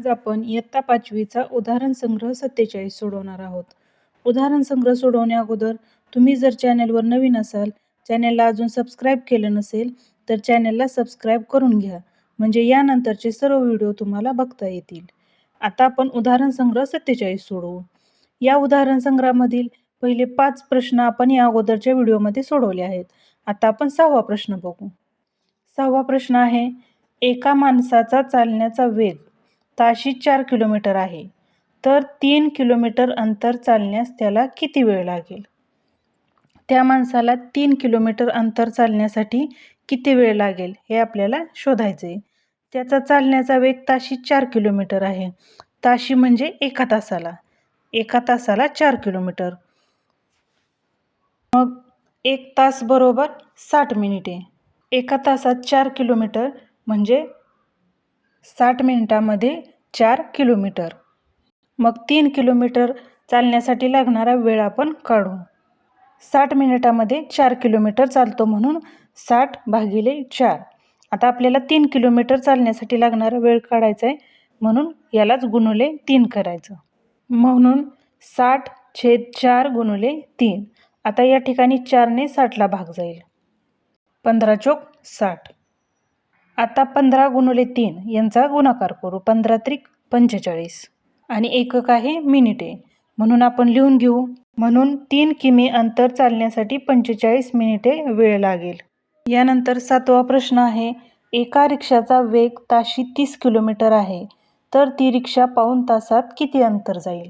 आज आपण इयत्ता पाचवीचा उदाहरण संग्रह सत्तेचाळीस सोडवणार आहोत. उदाहरण संग्रह सोडवण्या अगोदर तुम्ही जर चॅनेलवर नवीन असाल चॅनेलला अजून सबस्क्राईब केलं नसेल तर चॅनेलला सबस्क्राईब करून घ्या म्हणजे यानंतरचे सर्व व्हिडिओ तुम्हाला बघता येतील. आता आपण उदाहरण संग्रह सत्तेचाळीस सोडवू. या उदाहरण संग्रहामधील पहिले पाच प्रश्न आपण या अगोदरच्या व्हिडिओमध्ये सोडवले आहेत. आता आपण सहावा प्रश्न बघू. सहावा प्रश्न आहे एका माणसाचा चालण्याचा वेग. ताशी चार किलोमीटर आहे. तर तीन किलोमीटर अंतर चालण्यास त्याला किती वेळ लागेल? त्या माणसाला तीन किलोमीटर अंतर चालण्यासाठी किती वेळ लागेल हे आपल्याला शोधायचे आहे त्याचा चालण्याचा वेग ताशी चार किलोमीटर आहे. ताशी म्हणजे एका तासाला. एका तासाला चार किलोमीटर. मग एक तास बरोबर साठ मिनिटे. एका तासात चार किलोमीटर म्हणजे साठ मिनिटामध्ये चार किलोमीटर. मग तीन किलोमीटर चालण्यासाठी लागणारा वेळ आपण काढू. साठ मिनिटामध्ये चार किलोमीटर चालतो म्हणून साठ भागिले चार. आता आपल्याला तीन किलोमीटर चालण्यासाठी लागणारा वेळ काढायचा आहे म्हणून यालाच गुणुले तीन करायचं. म्हणून साठ छेद चार गुणुले तीन. आता या ठिकाणी चारने साठला भाग जाईल. पंधरा चोक साठ. आता पंधरा गुणुले तीन यांचा गुणाकार करू. पंधरा त्रिक पंचेचाळीस. आणि एकक आहे मिनिटे. म्हणून आपण लिहून घेऊ. म्हणून तीन किमी अंतर चालण्यासाठी पंचेचाळीस मिनिटे वेळ लागेल. यानंतर सातवा प्रश्न आहे. एका रिक्षाचा वेग ताशी तीस किलोमीटर आहे. तर ती रिक्षा पाऊण तासात किती अंतर जाईल?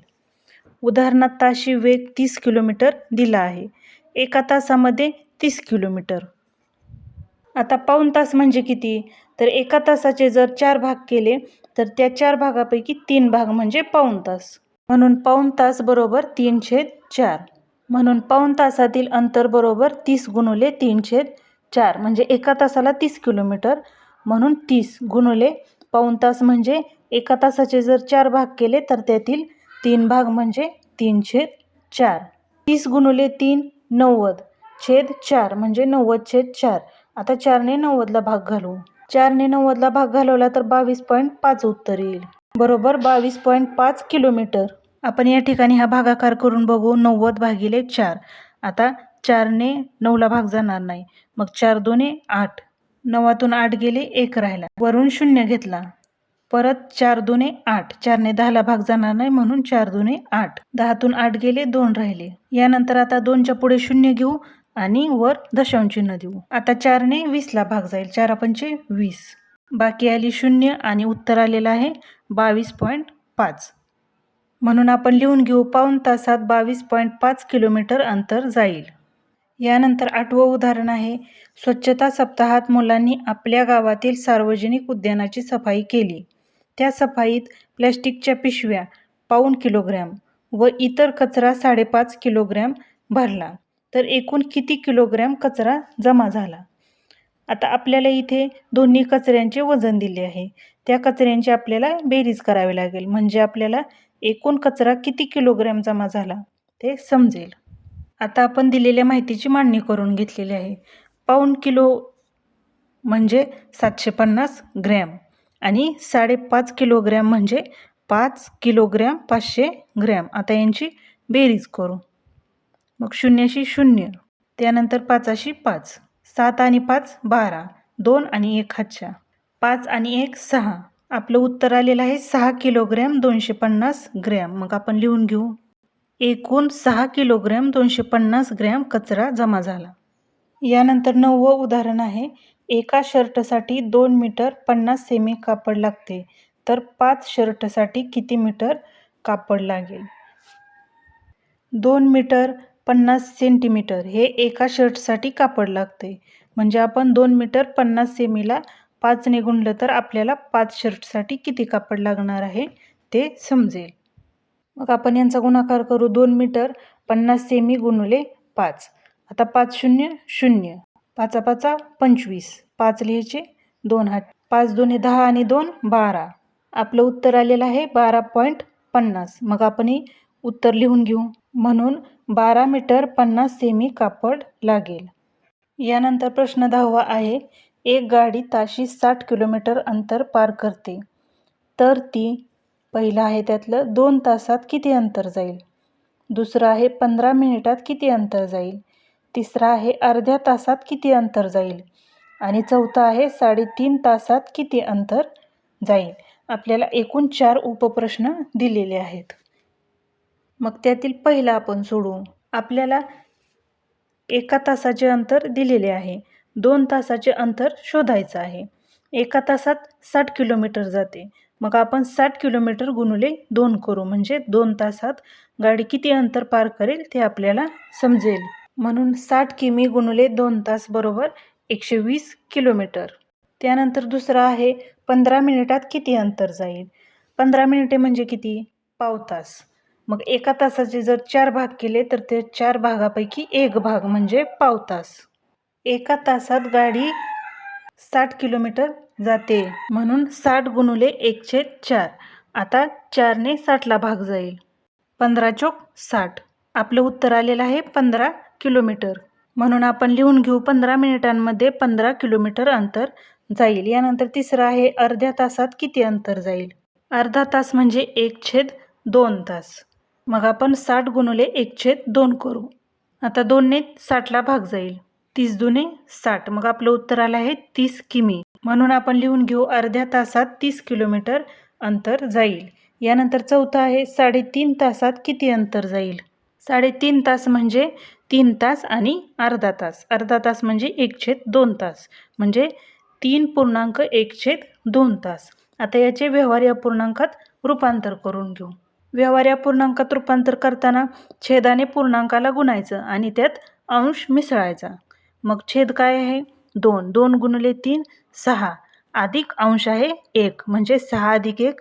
उदाहरणात ताशी वेग तीस किलोमीटर दिला आहे. एका तासामध्ये तीस किलोमीटर. आता पाऊण तास म्हणजे किती? तर एका तासाचे जर चार भाग केले तर त्या चार भागापैकी तीन भाग म्हणजे पाऊण तास. म्हणून पाऊण तास बरोबर तीन छेद चार. म्हणून पाऊण तासातील अंतर बरोबर तीस गुणुले तीन छेद चार म्हणजे एका तासाला तीस किलोमीटर. म्हणून तीस गुणुले पाऊण तास म्हणजे एका तासाचे जर चार भाग केले तर त्यातील तीन भाग म्हणजे तीन छेद चार. तीस गुणुले तीन नव्वद. छेद चार म्हणजे नव्वद छेद चार. आता चारने नव्वदला भाग घालू. चारने नव्वदला भाग घालवला तर बावीस पॉईंट पाच उत्तर येईल. बरोबर बावीस पॉईंट पाच किलोमीटर. आपण या ठिकाणी हा भागाकार करून बघू. नव्वद भागिले चार. आता चारने नऊला भाग जाणार नाही. मग चार दोने आठ. नवातून आठ गेले एक राहिला. वरून शून्य घेतला. परत चार दोने आठ. चारने दहाला भाग जाणार नाही म्हणून चार दोने आठ. दहातून आठ गेले दोन राहिले. यानंतर आता दोनच्या पुढे शून्य घेऊ. आणि वर दशांशचिन्ह देऊ. आता चारने वीसला भाग जाईल. चार पंचे वीस. बाकी आली शून्य आणि उत्तर आलेलं आहे बावीस पॉईंट पाच. म्हणून आपण लिहून घेऊ पाऊण तासात बावीस पॉईंट पाच किलोमीटर अंतर जाईल. यानंतर आठवं उदाहरण आहे. स्वच्छता सप्ताहात मुलांनी आपल्या गावातील सार्वजनिक उद्यानाची सफाई केली. त्या सफाईत प्लॅस्टिकच्या पिशव्या पाऊण किलोग्रॅम व इतर कचरा साडेपाच किलोग्रॅम भरला. तर एकूण किती किलोग्रॅम कचरा जमा झाला? आता आपल्याला इथे दोन्ही कचऱ्यांचे वजन दिले आहे. त्या कचऱ्यांची आपल्याला बेरीज करावी लागेल. म्हणजे आपल्याला एकूण कचरा किती किलोग्रॅम जमा झाला ते समजेल. आता आपण दिलेल्या माहितीची मांडणी करून घेतलेली आहे. पाऊण किलो म्हणजे सातशे पन्नास ग्रॅम आणि साडेपाच किलोग्रॅम म्हणजे पाच किलोग्रॅम पाचशे ग्रॅम. आता यांची बेरीज करू. मग शून्याशी शून्य त्यानंतर पाचाशी पाच सात आणि पाच बारा दोन आणि एक हातच्या. पाच आणि एक सहा. आपलं उत्तर आलेलं आहे सहा किलोग्रॅम दोनशे पन्नास ग्रॅम. मग आपण लिहून घेऊ. एकूण सहा किलोग्रॅम दोनशे पन्नास ग्रॅम कचरा जमा झाला. यानंतर नववं उदाहरण आहे. एका शर्टसाठी दोन मीटर पन्नास सेमी कापड लागते. तर पाच शर्टसाठी किती मीटर कापड लागेल? दोन मीटर पन्नास सेंटीमीटर हे एका शर्टसाठी कापड लागते. म्हणजे आपण दोन मीटर पन्नास सेमीला पाचने गुणलं तर आपल्याला पाच शर्टसाठी किती कापड लागणार आहे ते समजेल. मग आपण यांचा गुणाकार करू. दोन मीटर पन्नास सेमी गुणले पाच. आता पाच शून्य शून्य. पाचा पाचा पंचवीस. पाच लिहायचे दोन हात. पाच दोन्ही दहा आणि दोन बारा. आपलं उत्तर आलेलं आहे बारा पॉईंट पन्नास. मग आपण उत्तर लिहून घेऊ. म्हणून बारा मीटर पन्नास सेमी कापड लागेल. यानंतर प्रश्न दहावा आहे एक गाडी ताशी साठ किलोमीटर अंतर पार करते. तर ती पहिलं आहे त्यातलं दोन तासात किती अंतर जाईल? दुसरं आहे पंधरा मिनिटात किती अंतर जाईल? तिसरा आहे अर्ध्या तासात किती अंतर जाईल? आणि चौथं आहे साडेतीन तासात किती अंतर जाईल? आपल्याला एकूण चार उपप्रश्न दिलेले आहेत. मग त्यातील पहिला आपण सोडू. आपल्याला एका तासाचे अंतर दिलेले आहे. दोन तासाचे अंतर शोधायचं आहे. एका तासात साठ किलोमीटर जाते. मग आपण साठ किलोमीटर गुणुले दोन करू. म्हणजे दोन तासात गाडी किती अंतर पार करेल ते आपल्याला समजेल. म्हणून साठ किमी गुणुले दोन तास बरोबर एकशे वीस किलोमीटर. त्यानंतर दुसरं आहे पंधरा मिनिटात किती अंतर जाईल? पंधरा मिनिटे म्हणजे किती? पाव तास. मग एका तासाचे जर चार भाग केले तर ते चार भागापैकी एक भाग म्हणजे पाव तास. एका तासात गाडी साठ किलोमीटर जाते म्हणून साठ गुणुले एकशे चार. आता चारने साठला भाग जाईल. पंधरा चोक साठ. आपलं उत्तर आलेलं आहे पंधरा किलोमीटर. म्हणून आपण लिहून घेऊ पंधरा मिनिटांमध्ये पंधरा किलोमीटर अंतर जाईल. यानंतर तिसरं आहे अर्ध्या तासात किती अंतर जाईल? अर्धा तास म्हणजे एक छेद दोन तास. मग आपण साठ गुणुले एक छेद दोन करू. आता दोनने साठला भाग जाईल. तीस दुने साठ. मग आपलं उत्तर आलं आहे तीस किमी. म्हणून आपण लिहून घेऊ अर्ध्या तासात तीस किलोमीटर अंतर जाईल. यानंतर चौथं आहे साडेतीन तासात किती अंतर जाईल? साडेतीन तास म्हणजे तीन तास आणि अर्धा तास. अर्धा तास म्हणजे एक छेद दोन तास. म्हणजे तीन पूर्णांक एक छेद दोन तास. आता याचे व्यवहार या पूर्णांकात रूपांतर करून घेऊ. व्यवहार या पूर्णांकात रूपांतर करताना छेदाने पूर्णांकाला गुणायचं आणि त्यात अंश मिसळायचा. मग छेद काय आहे? दोन. दोन गुणले तीन सहा. अधिक अंश आहे एक म्हणजे सहा अधिक एक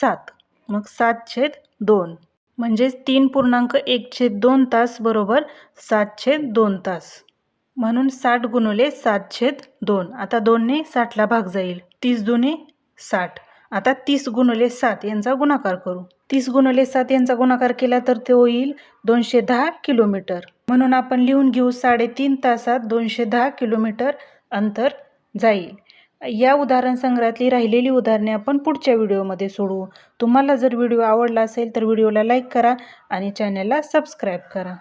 सात. मग सात छेद दोन. म्हणजेच तीन पूर्णांक एक छेद दोन तास बरोबर सात छेद दोन तास. म्हणून साठ गुणुले सात छेद दोन. आता दोनने साठला भाग जाईल. तीस दोन्ही साठ. आता तीस गुणुले सात यांचा गुणाकार करू. तीस गुणले सात यांचा गुणाकार केला तर ते होईल दोनशे दहा किलोमीटर. म्हणून आपण लिहून घेऊ साडेतीन तासात दोनशे दहा किलोमीटर अंतर जाईल. या उदाहरण संग्रहातली राहिलेली उदाहरणे आपण पुढच्या व्हिडिओमध्ये सोडवू. तुम्हाला जर व्हिडिओ आवडला असेल तर व्हिडिओला लाईक करा आणि चॅनलला सबस्क्राईब करा.